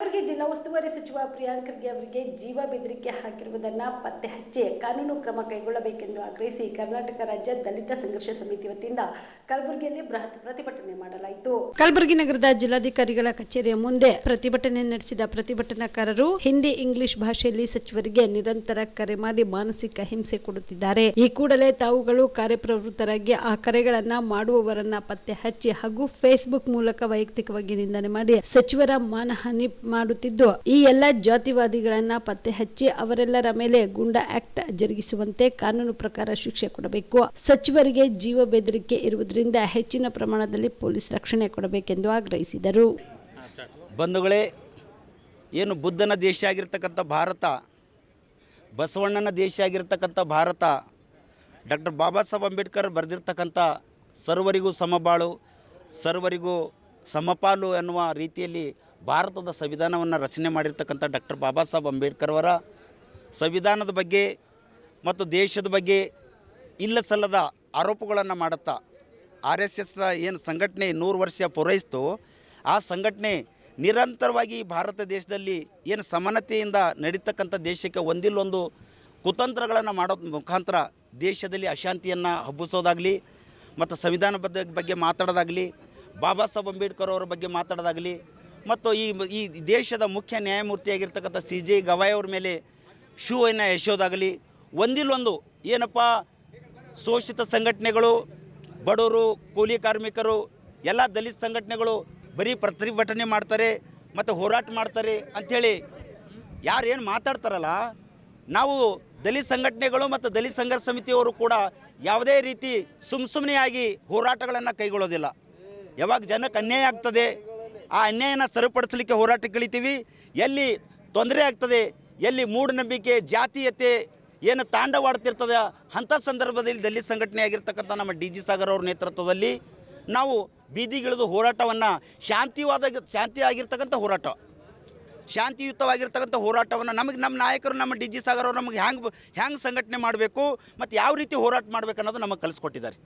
ಅವರಿಗೆ ಜಿಲ್ಲಾ ಉಸ್ತುವಾರಿ ಸಚಿವ ಪ್ರಿಯಾಂಕ್ ಖರ್ಗೆ ಅವರಿಗೆ ಜೀವ ಬೆದರಿಕೆ ಹಾಕಿರುವುದನ್ನು ಪತ್ತೆ ಹಚ್ಚಿ ಕಾನೂನು ಕ್ರಮ ಕೈಗೊಳ್ಳಬೇಕೆಂದು ಆಗ್ರಹಿಸಿ ಕರ್ನಾಟಕ ರಾಜ್ಯ ದಲಿತ ಸಂಘರ್ಷ ಸಮಿತಿ ವತಿಯಿಂದ ಕಲಬುರಗಿಯಲ್ಲಿ ಬೃಹತ್ ಪ್ರತಿಭಟನೆ ಮಾಡಲಾಯಿತು. ಕಲಬುರಗಿ ನಗರದ ಜಿಲ್ಲಾಧಿಕಾರಿಗಳ ಕಚೇರಿಯ ಮುಂದೆ ಪ್ರತಿಭಟನೆ ನಡೆಸಿದ ಪ್ರತಿಭಟನಾಕಾರರು ಹಿಂದಿ ಇಂಗ್ಲಿಷ್ ಭಾಷೆಯಲ್ಲಿ ಸಚಿವರಿಗೆ ನಿರಂತರ ಕರೆ ಮಾಡಿ ಮಾನಸಿಕ ಹಿಂಸೆ ಕೊಡುತ್ತಿದ್ದಾರೆ. ಈ ಕೂಡಲೇ ತಾವುಗಳು ಕಾರ್ಯಪ್ರವೃತ್ತರಾಗಿ ಆ ಕರೆಗಳನ್ನ ಮಾಡುವವರನ್ನ ಪತ್ತೆ ಹಚ್ಚಿ ಹಾಗೂ ಫೇಸ್ಬುಕ್ ಮೂಲಕ ವೈಯಕ್ತಿಕವಾಗಿ ನಿಂದನೆ ಮಾಡಿ ಸಚಿವರ ಮಾನಹಾನಿ ಮಾಡುತ್ತಿದ್ದು. ಈ ಎಲ್ಲ ಜಾತಿವಾದಿಗಳನ್ನ ಪತ್ತೆ ಹಚ್ಚಿ ಅವರೆಲ್ಲರ ಮೇಲೆ ಗುಂಡ ಆಕ್ಟ್ ಜರುಗಿಸುವಂತೆ ಕಾನೂನು ಪ್ರಕಾರ ಶಿಕ್ಷೆ ಕೊಡಬೇಕು. ಸಚಿವರಿಗೆ ಜೀವ ಬೆದರಿಕೆ ಇರುವುದರಿಂದ ಹೆಚ್ಚಿನ ಪ್ರಮಾಣದಲ್ಲಿ ಪೊಲೀಸ್ ರಕ್ಷಣೆ ಕೊಡಬೇಕೆಂದು ಆಗ್ರಹಿಸಿದರು. ಬಂಧುಗಳೇ, ಏನು ಬುದ್ಧನ ದೇಶ ಆಗಿರ್ತಕ್ಕಂಥ ಭಾರತ, ಬಸವಣ್ಣನ ದೇಶ ಆಗಿರ್ತಕ್ಕಂಥ ಭಾರತ, ಡಾಕ್ಟರ್ ಬಾಬಾ ಸಾಹೇಬ್ ಅಂಬೇಡ್ಕರ್ ಬರೆದಿರ್ತಕ್ಕಂಥ ಸರ್ವರಿಗೂ ಸಮಬಾಳು, ಸರ್ವರಿಗೂ ಸಮಪಾಲು ಎನ್ನುವ ರೀತಿಯಲ್ಲಿ ಭಾರತದ ಸಂವಿಧಾನವನ್ನು ರಚನೆ ಮಾಡಿರ್ತಕ್ಕಂಥ ಡಾಕ್ಟರ್ ಬಾಬಾ ಸಾಹೇಬ್ ಅಂಬೇಡ್ಕರ್ ಅವರ ಸಂವಿಧಾನದ ಬಗ್ಗೆ ಮತ್ತು ದೇಶದ ಬಗ್ಗೆ ಇಲ್ಲ ಸಲ್ಲದ ಆರೋಪಗಳನ್ನು ಮಾಡುತ್ತಾ ಆರ್ ಎಸ್ ಎಸ್ ಏನು ಸಂಘಟನೆ ನೂರು ವರ್ಷ ಪೂರೈಸ್ತು, ಆ ಸಂಘಟನೆ ನಿರಂತರವಾಗಿ ಭಾರತ ದೇಶದಲ್ಲಿ ಏನು ಸಮಾನತೆಯಿಂದ ನಡೀತಕ್ಕಂಥ ದೇಶಕ್ಕೆ ಒಂದಿಲ್ಲೊಂದು ಕುತಂತ್ರಗಳನ್ನು ಮಾಡೋ ಮುಖಾಂತರ ದೇಶದಲ್ಲಿ ಅಶಾಂತಿಯನ್ನು ಹಬ್ಬಿಸೋದಾಗಲಿ ಮತ್ತು ಸಂವಿಧಾನಬದ್ಧ ಬಗ್ಗೆ ಮಾತಾಡೋದಾಗಲಿ, ಬಾಬಾ ಸಾಹೇಬ್ ಅಂಬೇಡ್ಕರ್ ಅವರ ಬಗ್ಗೆ ಮಾತಾಡೋದಾಗಲಿ ಮತ್ತು ಈ ಈ ದೇಶದ ಮುಖ್ಯ ನ್ಯಾಯಮೂರ್ತಿಯಾಗಿರ್ತಕ್ಕಂಥ ಸಿ ಜೆ ಗವಾಯ್ ಅವ್ರ ಮೇಲೆ ಶೂವನ್ನು ಎಸೆಯೋದಾಗಲಿ, ಒಂದಿಲ್ಲೊಂದು ಏನಪ್ಪ, ಶೋಷಿತ ಸಂಘಟನೆಗಳು, ಬಡವರು, ಕೂಲಿ ಕಾರ್ಮಿಕರು, ಎಲ್ಲ ದಲಿತ ಸಂಘಟನೆಗಳು ಬರೀ ಪ್ರತಿಭಟನೆ ಮಾಡ್ತಾರೆ ಮತ್ತು ಹೋರಾಟ ಮಾಡ್ತಾರೆ ಅಂಥೇಳಿ ಯಾರು ಏನು ಮಾತಾಡ್ತಾರಲ್ಲ, ನಾವು ದಲಿತ ಸಂಘಟನೆಗಳು ಮತ್ತು ದಲಿತ ಸಂಘರ್ಷ ಸಮಿತಿಯವರು ಕೂಡ ಯಾವುದೇ ರೀತಿ ಸುಮ್ಮ ಸುಮ್ಮನೆ ಆಗಿ ಹೋರಾಟಗಳನ್ನು ಕೈಗೊಳ್ಳೋದಿಲ್ಲ. ಯಾವಾಗ ಜನಕ್ಕೆ ಅನ್ಯಾಯ ಆಗ್ತದೆ ಆ ಅನ್ಯಾಯನ ಸರಿಪಡಿಸಲಿಕ್ಕೆ ಹೋರಾಟಕ್ಕಿಳಿತೀವಿ ಎಲ್ಲಿ ತೊಂದರೆ ಆಗ್ತದೆ, ಎಲ್ಲಿ ಮೂಢನಂಬಿಕೆ, ಜಾತೀಯತೆ ಏನು ತಾಂಡವಾಡ್ತಿರ್ತದೆ, ಅಂಥ ಸಂದರ್ಭದಲ್ಲಿ ದಲಿತ ಸಂಘಟನೆ ಆಗಿರ್ತಕ್ಕಂಥ ನಮ್ಮ ಡಿ ಜಿ ಸಾಗರ್ ಅವ್ರ ನೇತೃತ್ವದಲ್ಲಿ ನಾವು ಬೀದಿಗಿಳಿದು ಹೋರಾಟವನ್ನು ಶಾಂತಿವಾದ ಶಾಂತಿ ಆಗಿರ್ತಕ್ಕಂಥ ಹೋರಾಟ. ಶಾಂತಿಯುತವಾಗಿರ್ತಕ್ಕಂಥ ಹೋರಾಟವನ್ನು ನಮಗೆ ನಮ್ಮ ನಾಯಕರು ನಮ್ಮ ಡಿ ಜಿ ಸಾಗರ್ ಅವರು ನಮಗೆ ಹ್ಯಾಂಗೆ ಹ್ಯಾಂಗೆ ಸಂಘಟನೆ ಮಾಡಬೇಕು, ಮತ್ತು ಯಾವ ರೀತಿ ಹೋರಾಟ ಮಾಡಬೇಕು ಅನ್ನೋದು ನಮಗೆ ಕಲಿಸ್ಕೊಟ್ಟಿದ್ದಾರೆ.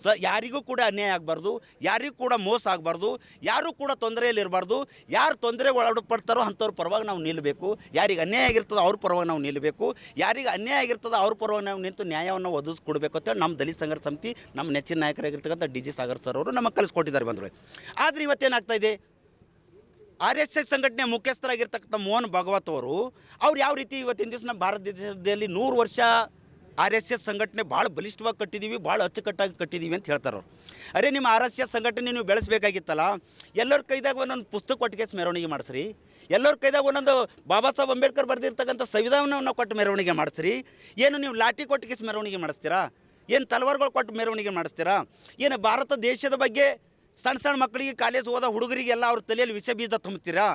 ಸ ಯಾರಿಗೂ ಕೂಡ ಅನ್ಯಾಯ ಆಗಬಾರ್ದು, ಯಾರಿಗೂ ಕೂಡ ಮೋಸ ಆಗಬಾರ್ದು, ಯಾರೂ ಕೂಡ ತೊಂದರೆಯಲ್ಲಿರಬಾರ್ದು, ಯಾರು ತೊಂದರೆ ಒಳಪಡ್ತಾರೋ ಅಂಥವ್ರ ಪರವಾಗಿ ನಾವು ನಿಲ್ಲಬೇಕು ಯಾರಿಗೆ ಅನ್ಯಾಯ ಆಗಿರ್ತದೆ ಅವ್ರ ಪರವಾಗಿ ನಾವು ನಿಲ್ಲಬೇಕು ಯಾರಿಗೆ ಅನ್ಯಾಯ ಆಗಿರ್ತದೆ ಅವ್ರ ಪರವಾಗಿ ನಾವು ನಿಂತು ನ್ಯಾಯವನ್ನು ಒದಗಿಸ್ಕೊಡ್ಬೇಕು ಅಂತೇಳಿ ನಮ್ಮ ದಲಿತ ಸಂಘರ್ಷ ಸಮಿತಿ ನಮ್ಮ ನೆಚ್ಚಿನ ನಾಯಕರಾಗಿರ್ತಕ್ಕಂಥ ಡಿ ಜಿ ಸಾಗರ್ ಸರ್ ಅವರು ನಮಗೆ ಕಲಿಸ್ಕೊಟ್ಟಿದ್ದಾರೆ ಬಂದರು ಆದರೆ ಇವತ್ತೇನಾಗ್ತಾ ಇದೆ? ಆರ್ ಎಸ್ ಎಸ್ ಸಂಘಟನೆ ಮುಖ್ಯಸ್ಥರಾಗಿರ್ತಕ್ಕಂಥ ಮೋಹನ್ ಭಾಗವತ್ ಅವರು, ಅವ್ರು ಯಾವ ರೀತಿ ಇವತ್ತಿನ ದಿವಸ ನಮ್ಮ ಭಾರತ ದೇಶದಲ್ಲಿ ನೂರು ವರ್ಷ ಆರ್ ಎಸ್ ಎಸ್ ಸಂಘಟನೆ ಭಾಳ ಬಲಿಷ್ಠವಾಗಿ ಕಟ್ಟಿದ್ದೀವಿ, ಭಾಳ ಅಚ್ಚುಕಟ್ಟಾಗಿ ಕಟ್ಟಿದ್ದೀವಿ ಅಂತ ಹೇಳ್ತಾರೆ ಅವ್ರು. ಅರೆ ನಿಮ್ಮ ಆರ್ ಎಸ್ ಎಸ್ ಸಂಘಟನೆ ನೀವು ಬೆಳೆಸಬೇಕಾಗಿತ್ತಲ್ಲ, ಎಲ್ಲರ ಕೈದಾಗ ಒಂದೊಂದು ಪುಸ್ತಕ ಕೊಟ್ಟಿಗೆ ಮೆರವಣಿಗೆ ಮಾಡಿಸ್ರಿ. ಎಲ್ಲರ ಕೈದಾಗ ಒಂದೊಂದು ಬಾಬಾ ಸಾಹೇಬ್ ಅಂಬೇಡ್ಕರ್ ಬರೆದಿರ್ತಕ್ಕಂಥ ಸಂವಿಧಾನವನ್ನು ಕೊಟ್ಟು ಮೆರವಣಿಗೆ ಮಾಡಿಸ್ರಿ. ಏನು ನೀವು ಲಾಠಿ ಕೊಟ್ಟಿಗೆ ಮೆರವಣಿಗೆ ಮಾಡಿಸ್ತೀರಾ? ಏನು ತಲವಾರುಗಳು ಕೊಟ್ಟು ಮೆರವಣಿಗೆ ಮಾಡಿಸ್ತೀರಾ? ಏನು ಭಾರತ ದೇಶದ ಬಗ್ಗೆ ಸಣ್ಣ ಸಣ್ಣ ಮಕ್ಕಳಿಗೆ ಕಾಲೇಜ್ ಹೋದ ಹುಡುಗರಿಗೆಲ್ಲ ಅವ್ರ ತಲೆಯಲ್ಲಿ ವಿಷ ಬೀಜ ತುಂಬುತ್ತೀರಾ?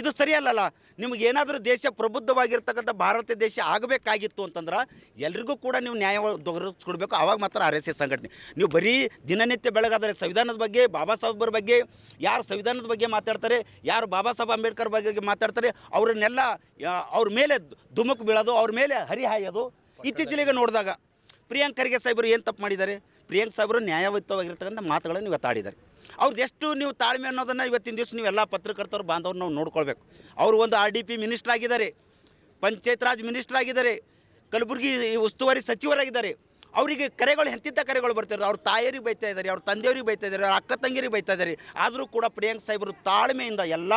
ಇದು ಸರಿಯಲ್ಲಲ್ಲ. ನಿಮಗೆ ಏನಾದರೂ ದೇಶ ಪ್ರಬುದ್ಧವಾಗಿರ್ತಕ್ಕಂಥ ಭಾರತ ದೇಶ ಆಗಬೇಕಾಗಿತ್ತು ಅಂತಂದ್ರೆ ಎಲ್ರಿಗೂ ಕೂಡ ನೀವು ನ್ಯಾಯ ದೊರಕಿಸ್ಕೊಡ್ಬೇಕು ಆವಾಗ ಮಾತ್ರ ಆರ್ ಎಸ್ ಎಸ್ ಸಂಘಟನೆ. ನೀವು ಬರೀ ದಿನನಿತ್ಯ ಬೆಳಗಾದರೆ ಸಂವಿಧಾನದ ಬಗ್ಗೆ, ಬಾಬಾ ಸಾಹೇಬ್ರ ಬಗ್ಗೆ, ಯಾರು ಸಂವಿಧಾನದ ಬಗ್ಗೆ ಮಾತಾಡ್ತಾರೆ, ಯಾರು ಬಾಬಾ ಸಾಹೇಬ್ ಅಂಬೇಡ್ಕರ್ ಬಗ್ಗೆ ಮಾತಾಡ್ತಾರೆ, ಅವ್ರನ್ನೆಲ್ಲ ಅವ್ರ ಮೇಲೆ ಧುಮುಕು ಬೀಳೋದು, ಅವ್ರ ಮೇಲೆ ಹರಿಹಾಯೋದು ಇತ್ತೀಚೆಗೆ ನೋಡಿದಾಗ. ಪ್ರಿಯಾಂಕ್ ಖರ್ಗೆ ಸಾಹೇಬರು ಏನು ತಪ್ಪು ಮಾಡಿದ್ದಾರೆ? ಪ್ರಿಯಾಂಕ್ ಸಾಹೇಬರು ನ್ಯಾಯಯುತವಾಗಿರ್ತಕ್ಕಂಥ ಮಾತುಗಳನ್ನು ಇವತ್ತು ಆಡಿದ್ದಾರೆ ಅವ್ರದ್ದು ಎಷ್ಟು ನೀವು ತಾಳ್ಮೆ ಅನ್ನೋದನ್ನು ಇವತ್ತಿನ ದಿವಸ ನೀವೆಲ್ಲ ಪತ್ರಕರ್ತರು, ಬಾಂಧವ್ರು ನಾವು ನೋಡ್ಕೊಳ್ಬೇಕು. ಅವರು ಒಂದು ಆರ್ ಡಿ ಪಿ ಮಿನಿಸ್ಟರ್ ಆಗಿದ್ದಾರೆ, ಪಂಚಾಯತ್ ರಾಜ್ ಮಿನಿಸ್ಟರ್ ಆಗಿದ್ದಾರೆ, ಕಲಬುರಗಿ ಉಸ್ತುವಾರಿ ಸಚಿವರಾಗಿದ್ದಾರೆ. ಅವರಿಗೆ ಕರೆಗಳು ಎಂತಿದ್ದ ಕರೆಗಳು ಬರ್ತಿದ್ದಾರೆ ಅವ್ರ ತಾಯಿಯರಿಗೆ ಬೈತಾ ಇದ್ದಾರೆ, ಅವ್ರ ತಂದೆಯವ್ರಿಗೆ ಬೈತಾ ಇದ್ದಾರೆ, ಅವ್ರ ಅಕ್ಕ ತಂಗಿರಿಗೆ ಬೈತಾ ಇದ್ದಾರೆ. ಆದರೂ ಕೂಡ ಪ್ರಿಯಾಂಕ್ ಸಾಹೇಬರು ತಾಳ್ಮೆಯಿಂದ ಎಲ್ಲ,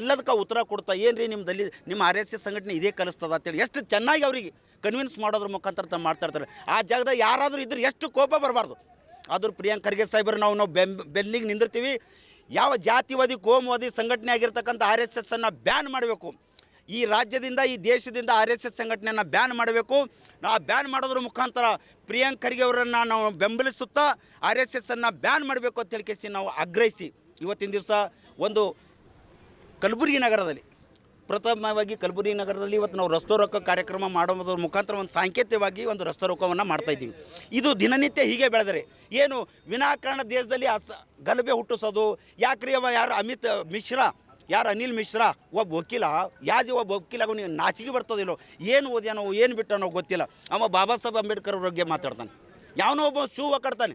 ಎಲ್ಲದಕ್ಕೆ ಉತ್ತರ ಕೊಡ್ತಾ ಏನು ರೀ ನಿಮ್ಮದಲ್ಲಿ ನಿಮ್ಮ ಆರ್ ಎಸ್ ಎಸ್ ಸಂಘಟನೆ ಇದೇ ಕಲಿಸ್ತದ ಅಂತೇಳಿ ಎಷ್ಟು ಚೆನ್ನಾಗಿ ಅವರಿಗೆ ಕನ್ವಿನ್ಸ್ ಮಾಡೋದ್ರ ಮುಖಾಂತರ ತಮ್ಮ ಮಾಡ್ತಾ ಇರ್ತಾರೆ. ಆ ಜಾಗದಾಗ ಯಾರಾದರೂ ಇದ್ರೆ ಎಷ್ಟು ಕೋಪ ಬರಬಾರ್ದು. ಆದರೂ ಪ್ರಿಯಾಂಕ್ ಖರ್ಗೆ ಸಾಹೇಬರು ನಾವು ನಾವು ಬೆಂ, ಬೆಲ್ಲಿಗೆ ನಿಂದಿರ್ತೀವಿ. ಯಾವ ಜಾತಿವಾದಿ, ಕೋಮುವಾದಿ ಸಂಘಟನೆ ಆಗಿರ್ತಕ್ಕಂಥ ಆರ್ ಎಸ್ ಎಸ್ ಅನ್ನು ಬ್ಯಾನ್ ಮಾಡಬೇಕು. ಈ ರಾಜ್ಯದಿಂದ, ಈ ದೇಶದಿಂದ ಆರ್ ಎಸ್ ಎಸ್ ಸಂಘಟನೆಯನ್ನು ಬ್ಯಾನ್ ಮಾಡಬೇಕು. ಆ ಬ್ಯಾನ್ ಮಾಡೋದ್ರ ಮುಖಾಂತರ ಪ್ರಿಯಾಂಕ್ ಖರ್ಗೆ ಅವರನ್ನು ನಾವು ಬೆಂಬಲಿಸುತ್ತಾ ಆರ್ ಎಸ್ ಎಸ್ ಅನ್ನು ಬ್ಯಾನ್ ಮಾಡಬೇಕು ಅಂತ ಹೇಳಿಕೆಸಿ ನಾವು ಆಗ್ರಹಿಸಿ. ಇವತ್ತಿನ ದಿವಸ ಒಂದು ಕಲಬುರಗಿ ನಗರದಲ್ಲಿ ಪ್ರಥಮವಾಗಿ ಕಲಬುರಗಿ ನಗರದಲ್ಲಿ ಇವತ್ತು ನಾವು ರಸ್ತೆ ರೊಕ್ಕ ಕಾರ್ಯಕ್ರಮ ಮಾಡೋದ್ರ ಮುಖಾಂತರ ಒಂದು ಸಾಂಕೇತಿಕವಾಗಿ ಒಂದು ರಸ್ತೆ ರೊಕ್ಕವನ್ನು ಮಾಡ್ತಾ ಇದ್ದೀವಿ. ಇದು ದಿನನಿತ್ಯ ಹೀಗೆ ಬೆಳೆದರೆ ಏನು ವಿನಾಕಾರಣ ದೇಶದಲ್ಲಿ ಅಸ ಗಲಭೆ ಹುಟ್ಟಿಸೋದು, ಯಾಕ್ರಿ ಅವ ಯಾರು ಅಮಿತ್ ಮಿಶ್ರಾ, ಯಾರು ಅನಿಲ್ ಮಿಶ್ರಾ, ಒಬ್ಬ ವಕೀಲ, ಯಾಜಿ ಒಬ್ಬ ವಕೀಲ ನೀವು ನಾಚಿಕೆ ಬರ್ತದಿಲ್ಲೋ ಏನು ಓದ್ಯಾನೋ, ಏನು ಬಿಟ್ಟನೋ ಗೊತ್ತಿಲ್ಲ. ಅವ ಬಾಬಾ ಸಾಹೇಬ್ ಅಂಬೇಡ್ಕರ್ ಬಗ್ಗೆ ಮಾತಾಡ್ತಾನೆ. ಯಾವನೋ ಒಬ್ಬ ಶೂ ಕಟ್ತಾನೆ.